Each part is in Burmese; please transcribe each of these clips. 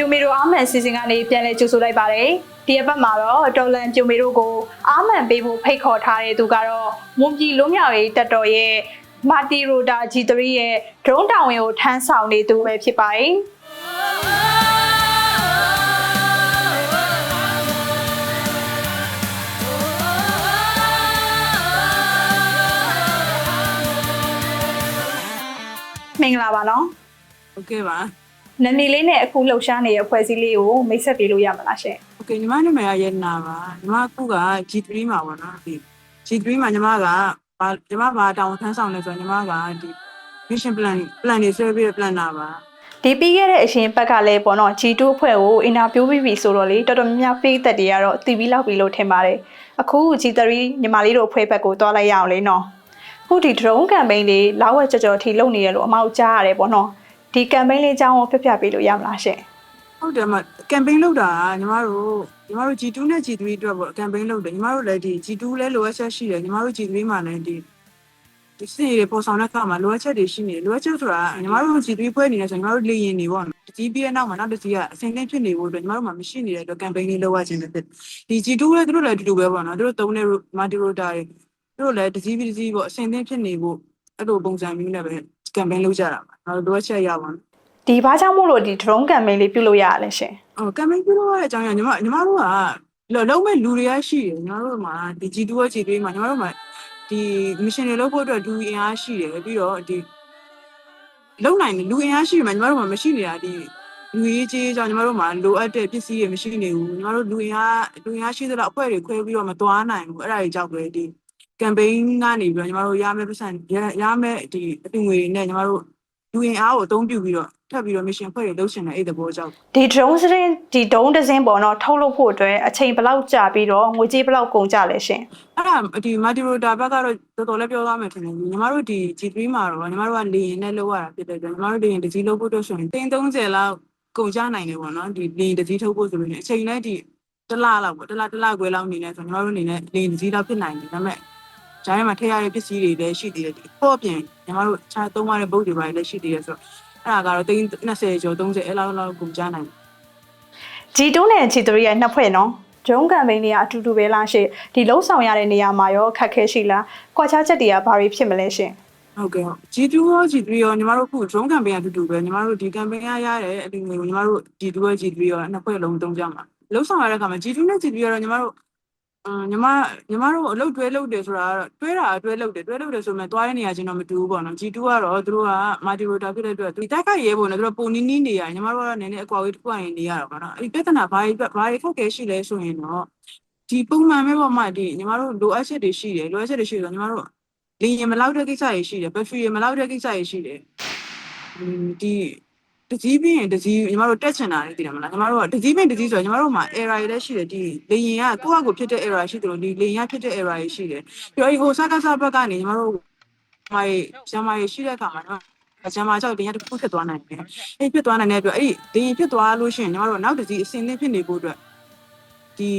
ပြူမီတို့အာမန်စီစဉ်ကနေပြန်လည်ကြိုဆိုလိုက်ပါတယ်။ဒီအပတ်မှာတော့တော်လန်ပြူမီတို့ကိုအာမန်ပေးဖို့ဖိတ်ခေါ်ထားတဲ့သူကတော့မွန်ပြည်လွမြောက်ရေးတပ်တော်ရဲ့မာတီရိုတာ G3 ရဲ့ drone တောင်ဝင်ကိုထမ်းဆောင်နေသူပဲဖြစ်ပါတယ်။မင်္ဂလာပါနော်ဟုတ်ကဲ့ပါ နမီလေးနဲ့အခုလှုပ်ရှားနေတဲ့အဖွဲ့အစည်းလေးကိုမိတ်ဆက်ပေးလို့ရမလားရှင့်။ Okay ညီမနာမည်ကရတနာပါ။ညီမအခုက G3 မှာပေါ့နော်။ဒီ G3 မှာညီမကဘာညီမဘာတောင်းထမ်းဆောင်လဲဆိုတော့ညီမကဒီ mission plan plan တွေဆွဲပြီးတော့ plan တာပါ။ဒီပြီးခဲ့တဲ့အရင်ဘက်ကလည်းပေါ့နော် G2 အဖွဲ့ကို interview ပြီးပြီဆိုတော့လေတော်တော်များများ faith သက်တွေကတော့တည်ပြီးလောက်ပြီလို့ထင်ပါတယ်။အခု G3 ညီမလေးတို့အဖွဲ့ဘက်ကိုတွားလိုက်ရအောင်လေနော်။အခုဒီ drone campaign တွေလောက်ဝက်ကြော်ကြော်ထိလုပ်နေရလို့အမောက်ကြားရတယ်ပေါ့နော် ဒီ campaign လေးအကြောင်းကိုပြပြပေးလို့ရမလားရှင်ဟုတ်တယ်မ campaign လုပ်တာကညီမတို့ညီမတို့ G2 နဲ့ G3 အတွက်ပေါ့ campaign လုပ်တယ်ညီမတို့လည်းဒီ G2 လည်းလိုအပ်ချက်ရှိတယ်ညီမတို့ G3 မှာလည်းဒီဒီစီတွေပေါ်ဆောင်တဲ့အခါမှာလိုအပ်ချက်တွေရှိနေတယ်လိုအပ်ချက်ဆိုတာညီမတို့ G3 ဖွဲ့နေတယ်ဆိုရင်ညီမတို့လေရင်နေပေါ့နော်တကြီးပြီးတဲ့နောက်မှာနောက်တစ်စီကအစင်သင်းဖြစ်နေဖို့အတွက်ညီမတို့မှာမရှိနေတဲ့အတွက် campaign လေးလုပ်ရခြင်းပဲဖြစ်ဒီ G2 လည်းသူတို့လည်းအတူတူပဲပေါ့နော်သူတို့သုံးတဲ့ multi rotor တွေသူတို့လည်းတကြီးပြီးတကြီးပေါ့အစင်သင်းဖြစ်နေဖို့အဲ့လိုပုံစံမျိုးနဲ့ပဲ campaign လုပ်ကြတာပါနောက်လိုအပ်ချက်ရပါမယ်ဒီဘာကြောင့်မို့လို့ဒီ drone campaign လေးပြုလုပ်ရရလဲရှင်ဟိုကမ်ပိန်းပြုလုပ်ရတဲ့အကြောင်းရညီမညီမတို့ကလောလုံးမဲ့လူတွေကရှိတယ်ညီမတို့မှာဒီ G2 က G3 မှာညီမတို့မှာဒီ mission တွေလုပ်ဖို့အတွက်လူအင်အားရှိတယ်ပြီးတော့ဒီလုံနိုင်တယ်လူအင်အားရှိတယ်မှာညီမတို့မှာမရှိနေတာဒီလူရေးကြီးကြောင့်ညီမတို့မှာလိုအပ်တဲ့ပစ္စည်းတွေမရှိနေဘူးညီမတို့လူအင်အားလူအင်အားရှိသလောက်အဖွဲ့တွေခွဲပြီးတော့မသွားနိုင်ဘူးအဲ့ဒါတွေကြောင့်ပဲဒီ campaign ကနေပြီးတော့ညီမတို့ရမယ့်ပတ်စံရရမယ့်ဒီအပြင်ငွေတွေနဲ့ညီမတို့လူအင်အားကိုအသုံးပြုပြီးတော့ထပ်ပြီးတော့ mission ဖွဲ့တွေလုပ်ရှင်တဲ့အဲ့ဒီသဘောကြောင့်ဒီ drone စရင်ဒီ drone တစ်စင်းပေါ့နော်ထုတ်လုပ်ဖို့အတွက်အချိန်ဘယ်လောက်ကြာပြီးတော့ငွေကြေးဘယ်လောက်ကုန်ကြလဲရှင်အဲ့ဒါဒီမာတီရိုတာဘက်ကတော့တော်တော်လေးပြောသွားမယ်ထင်တယ်ညီမတို့ဒီ G3 မှာတော့ညီမတို့ကလေရင်နဲ့လောက်ရတာဖြစ်တဲ့အတွက်ညီမတို့လေရင်တစ်စီးလောက်ဖို့အတွက်ဆိုရင်တင်30လောက်ကုန်ကြနိုင်တယ်ပေါ့နော်ဒီလေရင်တစ်စီးထုတ်ဖို့ဆိုရင်အချိန်နဲ့ဒီတစ်လလောက်ပေါ့တစ်လတစ်လခွဲလောက်နေနေဆိုညီမတို့အနေနဲ့လေရင်တစ်စီးလောက်ဖြစ်နိုင်တယ်ဒါပေမဲ့ ဂျားထဲမှာထည့်ရတဲ့ပစ္စည်းတွေလည်းရှိသေးတယ်ဒီပေါ့အပြင်ညီမတို့ခြားသုံးရတဲ့ဘုတ်တွေပါလည်းရှိသေးတယ်ဆိုတော့အဲ့ဒါကတော့တင်20ကျော်30အဲ့လောက်လောက်ကုန်ကြနိုင်တယ် G2 နဲ့ G3 ရဲ့နှစ်ဖွဲ့နော် drone campaign တွေကအတူတူပဲလားရှင်ဒီလုံးဆောင်ရတဲ့နေရာမှာရောအခက်အခဲရှိလားကွာခြားချက်တွေကဘာတွေဖြစ်မလဲရှင်ဟုတ်ကဲ့ဟုတ် G2 ရော G3 ရောညီမတို့အခု drone campaign အတူတူပဲညီမတို့ဒီ campaign ရရတဲ့အတူမျိုးညီမတို့ G2 ရော G3 ရောနှစ်ဖွဲ့လုံးသုံးကြမှာလုံးဆောင်ရတဲ့အခါမှာ G2 နဲ့ G3 ရောညီမတို့အမ် ညီမညီမတို့အလုပ်တွဲလုပ်တယ်ဆိုတာကတော့တွဲတာတွဲလုပ်တယ်တွဲလုပ်တယ်ဆိုမှသွားရနေရချင်းတော့မတူဘူးပေါ့နော် G2 ကတော့သူတို့က multi rotor ဖြစ်တဲ့အတွက်ဒီတက်ခိုက်ရဲပေါ့နော်သူတို့ပုံနီးနီးနေရညီမတို့ကတော့နည်းနည်းအကွာဝေးတစ်ခုရင်နေရတော့ပေါ့နော်အဲ့ဒီပြဿနာဘာတွေဘာတွေခက်ခဲရှိလဲဆိုရင်တော့ဒီပုံမှန်ပဲပေါ့မှဒီညီမတို့လိုအပ်ချက်တွေရှိတယ်လိုအပ်ချက်တွေရှိတယ်ဆိုညီမတို့လင်းရင်မလောက်တဲ့ကိစ္စတွေရှိတယ်ဘက်ထရီရင်မလောက်တဲ့ကိစ္စတွေရှိတယ်อืมဒီ တကြီးပြီးရင်တကြီးညီမတို့တက်ချင်တာလေတည်တယ်မလားညီမတို့ကတကြီးပြီးတကြီးဆိုတော့ညီမတို့မှာ error တွေလည်းရှိတယ်ဒီလင်းရင်ကကိုယ့်ဟာကိုယ်ဖြစ်တဲ့ error ရှိတယ်လို့ဒီလင်းရင်ကဖြစ်တဲ့ error တွေရှိတယ်ပြီးတော့ဒီဟိုစကားစားဘက်ကနေညီမတို့မိုင်ကျမရေရှိတဲ့အခါမှာတော့ကျမကြောက်လင်းရတစ်ခုဖြစ်သွားနိုင်တယ်အဲ့ဖြစ်သွားနိုင်တဲ့အတွက်အဲ့ဒီလင်းဖြစ်သွားလို့ရှိရင်ညီမတို့နောက်တကြီးအစင်းသင်းဖြစ်နေဖို့အတွက်ဒီ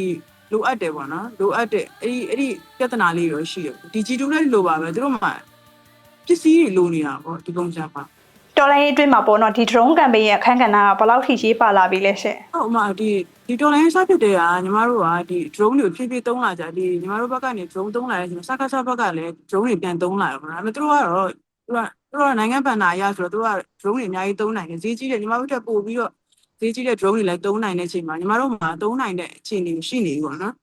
လိုအပ်တယ်ပေါ့နော်လိုအပ်တဲ့အဲ့ဒီအဲ့ဒီပြဿနာလေးရောရှိတယ်ဒီ G2 လည်းလိုပါပဲသူတို့မှပစ္စည်းတွေလိုနေတာပေါ့ဒီပုံစံမှာ တော်လိုင်းရေးအတွင်းမှာပေါ့နော်ဒီ drone campaign ရဲ့အခန်းကဏ္ဍကဘယ်လောက်ထိရေးပါလာပြီလဲရှင်ဟုတ်အမဒီဒီတော်လိုင်းစားဖြစ်တဲ့ဟာညီမတို့ကဒီ drone တွေကိုဖြည်းဖြည်းသုံးလာကြဒီညီမတို့ဘက်ကနေ drone သုံးလာတဲ့ချိန်မှာစကားစားဘက်ကလည်း drone တွေပြန်သုံးလာရောဒါပေမဲ့သူတို့ကတော့သူကသူတို့ကနိုင်ငံပန်နာအရဆိုတော့သူက drone တွေအများကြီးသုံးနိုင်တယ်ဈေးကြီးတယ်ညီမတို့တက်ပို့ပြီးတော့ဈေးကြီးတဲ့ drone တွေလည်းသုံးနိုင်တဲ့အချိန်မှာညီမတို့မှာသုံးနိုင်တဲ့အခြေအနေရှိနေပြီပေါ့နော်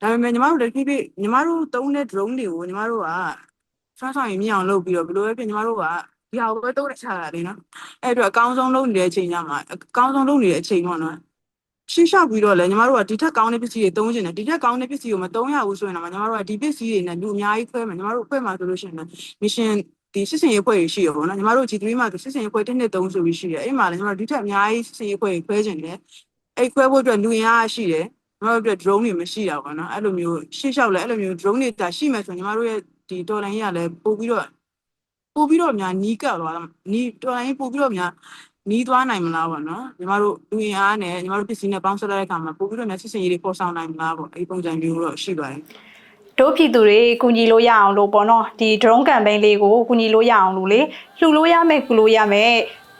ဒါပေမဲ့ညီမတို့လည်းဖြည်းဖြည်းညီမတို့သုံးတဲ့ drone တွေကိုညီမတို့ကဆွမ်းဆောင်ရင်မြင်အောင်လုပ်ပြီးတော့ဘယ်လိုပဲဖြစ်ညီမတို့က ဒီဟာကိုပဲသုံးရချတာလေနော်အဲ့အတွက်အကောင်းဆုံးလုပ်နေတဲ့အချိန်ညမှာအကောင်းဆုံးလုပ်နေတဲ့အချိန်ပေါ့နော်ရှင်းရှောက်ပြီးတော့လည်းညီမတို့ကဒီထက်ကောင်းတဲ့ပစ္စည်းတွေသုံးချင်တယ်ဒီထက်ကောင်းတဲ့ပစ္စည်းကိုမသုံးရဘူးဆိုရင်တော့ညီမတို့ကဒီပစ္စည်းတွေနဲ့လူအများကြီးခွဲမယ်ညီမတို့ခွဲမှာဆိုလို့ရှိရင်လည်း mission ဒီစစ်စင်ရေးဖွဲ့တွေရှိရပေါ့နော်ညီမတို့ G3 မှာစစ်စင်ရေးဖွဲ့တစ်နှစ်သုံးဆိုပြီးရှိတယ်အဲ့မှာလည်းညီမတို့ဒီထက်အများကြီးစစ်စင်ရေးဖွဲ့တွေခွဲချင်တယ်အဲ့ခွဲဖို့အတွက်လူအင်အားရှိတယ်ညီမတို့အတွက် drone တွေမရှိတာပေါ့နော်အဲ့လိုမျိုးရှင်းရှောက်လဲအဲ့လိုမျိုး drone တွေတာရှိမယ်ဆိုရင်ညီမတို့ရဲ့ဒီတော်လိုင်းကြီးကလည်းပို့ပြီးတော့ ပို့ပြီးတော့များနီးကပ်သွားနီးတော်လိုင်းကြီးပို့ပြီးတော့များနီးသွားနိုင်မလားပေါ့နော်ညီမတို့လူရင်အားနဲ့ညီမတို့ပစ္စည်းနဲ့ပေါင်းစပ်လိုက်တဲ့အခါမှာပို့ပြီးတော့များစစ်စင်ရေးတွေပေါ်ဆောင်နိုင်မလားပေါ့အဲဒီပုံစံမျိုးတော့ရှိပါတယ်တို့ပြည်သူတွေကူညီလို့ရအောင်လို့ပေါ့နော်ဒီ drone campaign လေးကိုကူညီလို့ရအောင်လို့လေလှူလို့ရမယ်ကူလို့ရမယ်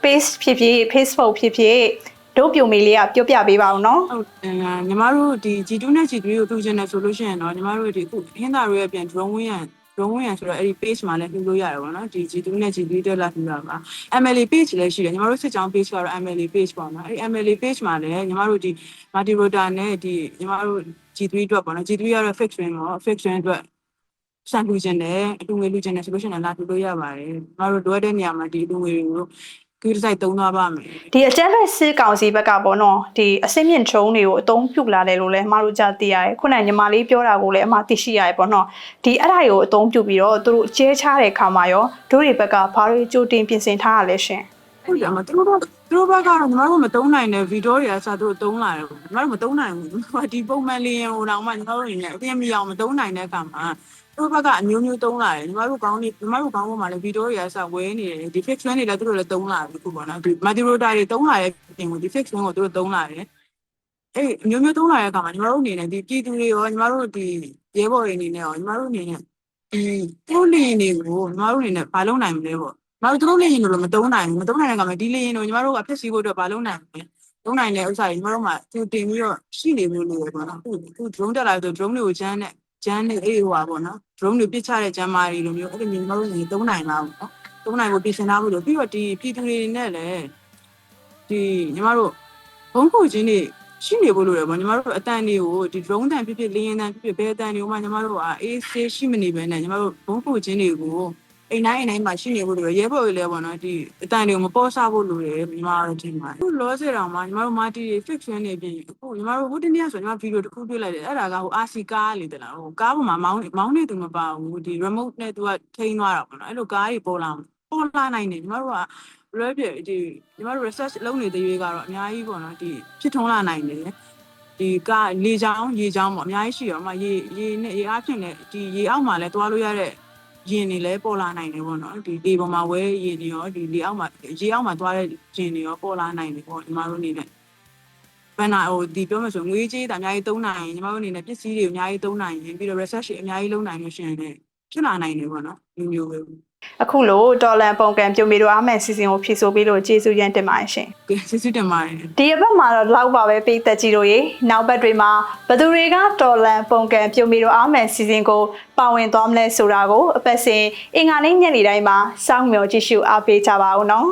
page ဖြစ်ဖြစ် Facebook ဖြစ်ဖြစ်တို့ပြိုမေလေးကပြောပြပေးပါဦးနော်ဟုတ်တယ်ညီမတို့ဒီ G2 နဲ့ G3 ကိုတူချင်တယ်ဆိုလို့ရှိရင်တော့ညီမတို့ဒီအခုဟင်းသားတွေရဲ့ပြန် drone ဝင်ရန် drone ဝင်ရန်ဆိုတော့အဲ့ဒီ page မှာလည်းပြုလို့ရတယ်ပေါ့နော်ဒီ G2 နဲ့ G3 တက်လာပြီးတော့ပါ MLA page လည်းရှိတယ်ညီမတို့စစ်ကြောင်း page ကတော့ MLA page ပေါ့နော်အဲ့ဒီ MLA page မှာလည်းညီမတို့ဒီ multi rotor နဲ့ဒီညီမတို့ G3 အတွက်ပေါ့နော် G3 ကတော့ fixed wing ပေါ့ fixed wing အတွက်စံလူချင်တယ်အတူငွေလူချင်တယ်ဆိုလို့ရှိရင်လာတူလို့ရပါတယ်ညီမတို့လိုအပ်တဲ့နေရာမှာဒီအတူငွေတွေကို គឺတစ်စိုက်သုံးသွားပါမယ်ဒီအကြမ်းဖက်စစ်ကောင်စီဘက်ကပေါ့နော်ဒီအစင်းမြင့်ထုံးတွေကိုအသုံးပြုလာတယ်လို့လည်းအမတို့ကြားသိရတယ်ခုနကညီမလေးပြောတာကိုလည်းအမသိရှိရတယ်ပေါ့နော်ဒီအဲ့ဒါတွေကိုအသုံးပြုပြီးတော့သူတို့ကျဲချတဲ့ခါမှာရောတို့တွေဘက်ကဘာတွေကြိုတင်ပြင်ဆင်ထားရလဲရှင်ဟုတ်တယ်အမသူတို့သူတို့ဘက်ကတော့ညီမတို့မတုံးနိုင်တဲ့ဗီဒီယိုတွေကစသူတို့တုံးလာတယ်ညီမတို့မတုံးနိုင်ဘူးညီမဒီပုံမှန်လေးရင်ဟိုတော့မှညီမတို့နေနဲ့အပြင်မရအောင်မတုံးနိုင်တဲ့အခါမှာသူ တို့ဘက်ကအမျိုးမျိုးတုံးလာတယ်ညီမတို့ကောင်းနေညီမတို့ကောင်းပေါ်မှာလည်းဗီဒီယိုတွေကစဝဲနေတယ်ဒီ fix one တွေလည်းသူတို့လည်းတုံးလာပြီခုပေါ့နော်ဒီ multi rotor တွေတုံးလာတဲ့ပြင်ကိုဒီ fix one ကိုသူတို့တုံးလာတယ်အဲ့အမျိုးမျိုးတုံးလာတဲ့အခါမှာညီမတို့အနေနဲ့ဒီပြည်သူတွေရောညီမတို့ဒီရဲဘော်တွေအနေနဲ့ရောညီမတို့အနေနဲ့ဒီသူတို့လင်းတွေကိုညီမတို့အနေနဲ့မလုပ်နိုင်ဘူးလေပေါ့မတို့တို့လေးရင်တို့မတုံးနိုင်ဘူးမတုံးနိုင်တဲ့ကမှဒီလေးရင်တို့ညီမတို့ကဖြစ်စီဖို့အတွက်မလုပ်နိုင်ဘူးတုံးနိုင်တဲ့ဥစ္စာတွေညီမတို့မှသူတင်ပြီးတော့ရှိနေလို့လို့ပေါ့နော်အခုအခု drone တက်လာဆို drone တွေကိုကျန်းနဲ့ ကျန်းနဲ့အေးဟိုပါပေါ့နော် drone တွေပစ်ချတဲ့ကျန်းမာတွေလိုမျိုးအဲ့လိုမျိုးညီမတို့ညီတုံးနိုင်လားပေါ့နော်တုံးနိုင်ဖို့ပြင်ဆင်ထားဖို့လို့ပြီးတော့ဒီပြည်သူတွေနဲ့လည်းဒီညီမတို့ဘုံခုချင်းတွေရှိနေဖို့လို့ရပေါ့ညီမတို့အတန်တွေကိုဒီ drone တန်ဖြစ်ဖြစ်လေရင်တန်ဖြစ်ဖြစ်ဘယ်အတန်တွေကိုမှညီမတို့ကအေးဆေးရှိမနေဘဲနဲ့ညီမတို့ဘုံခုချင်းတွေကို အိမ်တိုင်းအိမ်တိုင်းမှာရှိနေဖို့လိုရဲဘော်တွေလည်းပေါ့နော်ဒီအတန်တွေကိုမပေါ်ဆဖို့လိုတယ်ညီမတို့ဒီမှာအခုလောစေတောင်မှာညီမတို့မာတီ fiction နေပြင်အခုညီမတို့ဟိုတနေ့ဆိုညီမဗီဒီယိုတစ်ခုတွေ့လိုက်တယ်အဲ့ဒါကဟို RC ကားလေတလားဟိုကားပေါ်မှာမောင်းမောင်းနေသူမပါဘူးဒီ remote နဲ့သူကထိန်းသွားတာပေါ့နော်အဲ့လိုကားတွေပေါ်လာပေါ်လာနိုင်တယ်ညီမတို့ကလွယ်ပြဒီညီမတို့ research လုပ်နေတဲ့ရွေးကတော့အများကြီးပေါ့နော်ဒီဖြစ်ထွန်းလာနိုင်တယ်ဒီကလေချောင်းရေချောင်းပေါ့အများကြီးရှိရောမရေရေနဲ့ရေအားဖြင့်လည်းဒီရေအောက်မှာလည်းတွားလို့ရတဲ့ ရင်တွေလည်းပေါ်လာနိုင်တယ်ပေါ့နော်ဒီဒီပေါ်မှာဝဲရင်တွေရောဒီလေအောက်မှာရေအောက်မှာသွားတဲ့ရင်တွေရောပေါ်လာနိုင်တယ်ပေါ့ညီမတို့အနေနဲ့ဘန်နာဟိုဒီပြောမှဆိုငွေကြေးတာအများကြီးသုံးနိုင်ရင်ညီမတို့အနေနဲ့ပစ္စည်းတွေအများကြီးသုံးနိုင်ရင်ပြီးတော့ research တွေအများကြီးလုပ်နိုင်လို့ရှိရင်လည်းဖြစ်လာနိုင်တယ်ပေါ့နော်ဒီမျိုးပဲ အခုလို့ဒေါ်လန်ပုံကံပြိုမေတို့အားမဲ့စီစဉ်ကိုဖြည့်ဆို့ပေးလို့ကျေးဇူးရမ်းတင်ပါတယ်ရှင်ကဲကျေးဇူးတင်ပါတယ်ဒီအပတ်မှာတော့လောက်ပါပဲပေးသက်ကြီးတို့ရေနောက်ဘက်တွေမှာဘသူတွေကတော်လန်ပုံကံပြုံမီတို့အားမယ်စီစဉ်ကိုပါဝင်သွားမလဲဆိုတာကိုအပတ်စဉ်အင်္ဂါနေ့ညနေတိုင်းမှာစောင့်မျှော်ကြည့်ရှုအားပေးကြပါဦးနော်